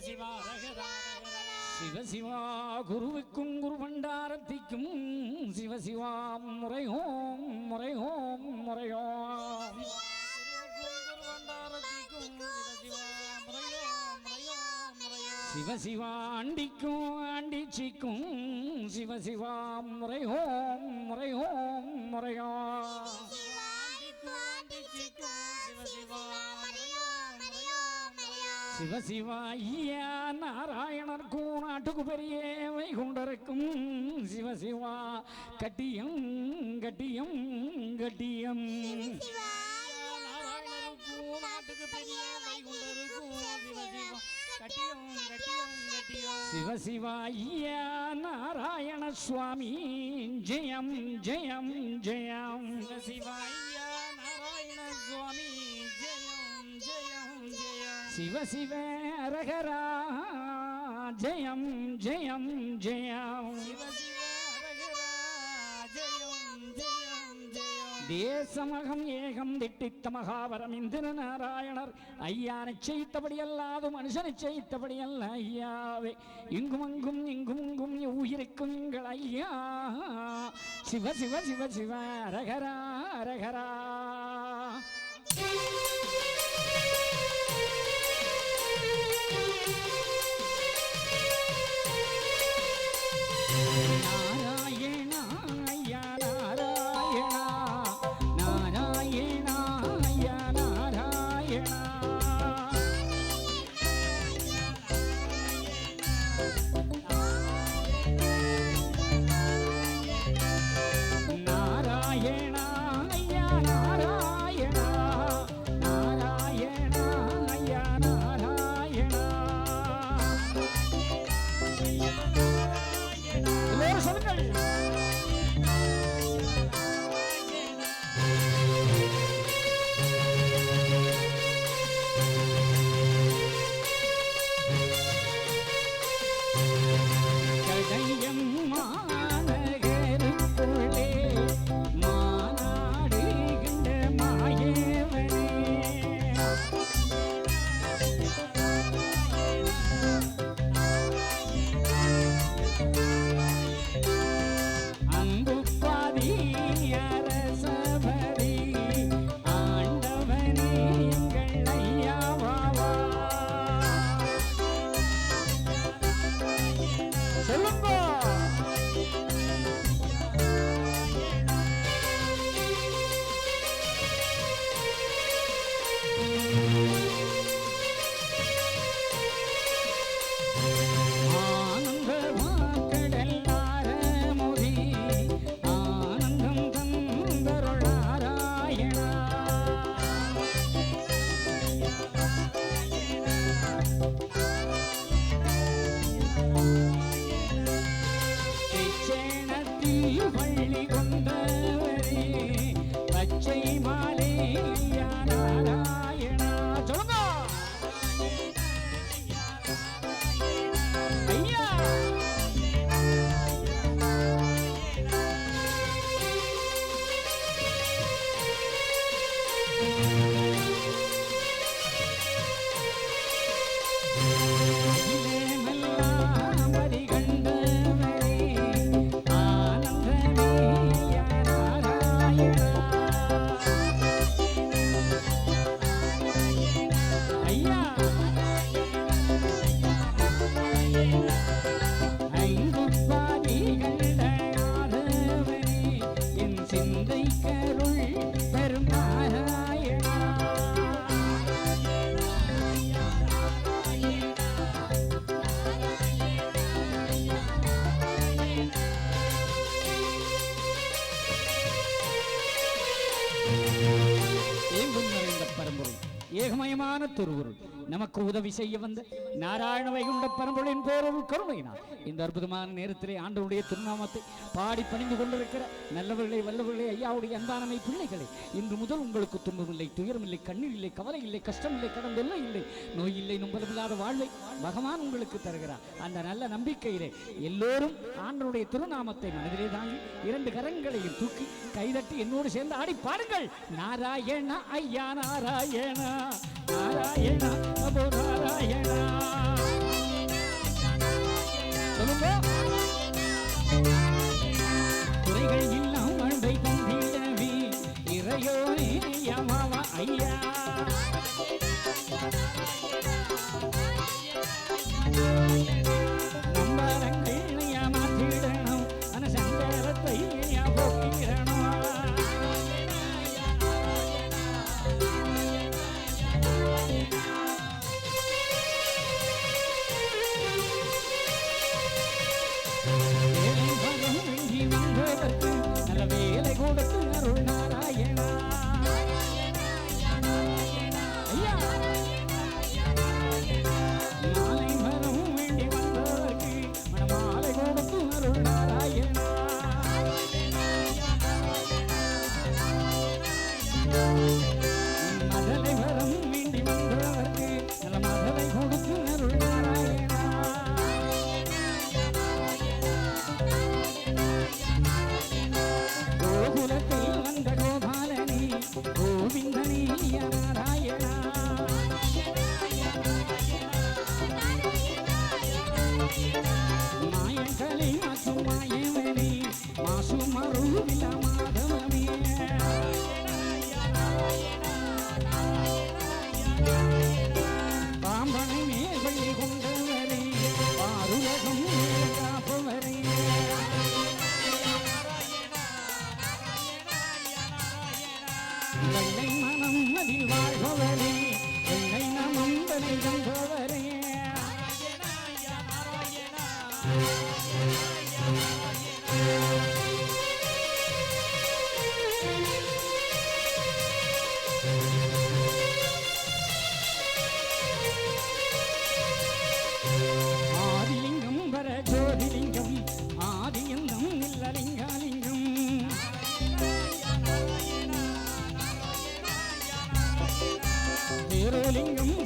சிவா சிவசிவா குருவுக்கும் குரு பண்டாரத்திக்கும் சிவசிவா முறையோம் முறையோம் முறையோம் சிவசிவா ஆண்டிக்கும் ஆண்டிச்சிக்கும் சிவசிவா முறையோம் முறையோம் முறையோம் சிவசிவா ஐயா நாராயணர்க்கும் நாட்டுக்கு பெரிய வைகுண்டருக்கும் சிவசிவா. கட்டியம் கட்டியம் கட்டியம். சிவசிவாயா நாராயண சுவாமி. ஜெயம் ஜெயம் ஜெயம். சிவாயா நாராயண சுவாமி. ஜெயம் சிவ சிவ அரகரா ஜெயம் ஜெயம் ஜெயம். தேசமகம் ஏகம் திட்டித்த மகாவரம் இந்திர நாராயணர் ஐயா நிச்சயித்தபடி அல்லாது மனுஷன் நிச்சயித்தபடி அல்ல ஐயாவே. இங்கும் அங்கும் இங்கும் இங்கும் உயிருக்கும் எங்கள் ஐயா. சிவ சிவ சிவ சிவ அரகரா அரகரா. ஏகமயமான திருவுருள் நமக்கு உதவி செய்ய வந்த நாராயண வைகுண்ட பரம்பொழின் பேரொருள் கருணையினார் இந்த அற்புதமான நேரத்திலே ஆண்டவருடைய திருநாமத்தை பாடி பணிந்து கொண்டிருக்கிற நல்லவர்களே வல்லவர்களே ஐயாவுடைய அன்பானமை பிள்ளைகளே இன்று முதல் உங்களுக்கு துன்பமில்லை துயரமில்லை கண்ணீர் இல்லை கவலை இல்லை கஷ்டம் இல்லை கடன் இல்லை நோய் இல்லை நும்பலமில்லாத வாழ்வை பகவான் உங்களுக்கு தருகிறார். அந்த நல்ல நம்பிக்கையிலே எல்லோரும் ஆண்டனுடைய திருநாமத்தை மனதிலே தாங்கி இரண்டு கரங்களையும் தூக்கி கைதட்டி என்னோடு சேர்ந்து ஆடி பாருங்கள் நாராயண ஐயா நாராயணா நாராயண நாராயணா ஐயா Bye. தேரோலிங்கம் சிவகோ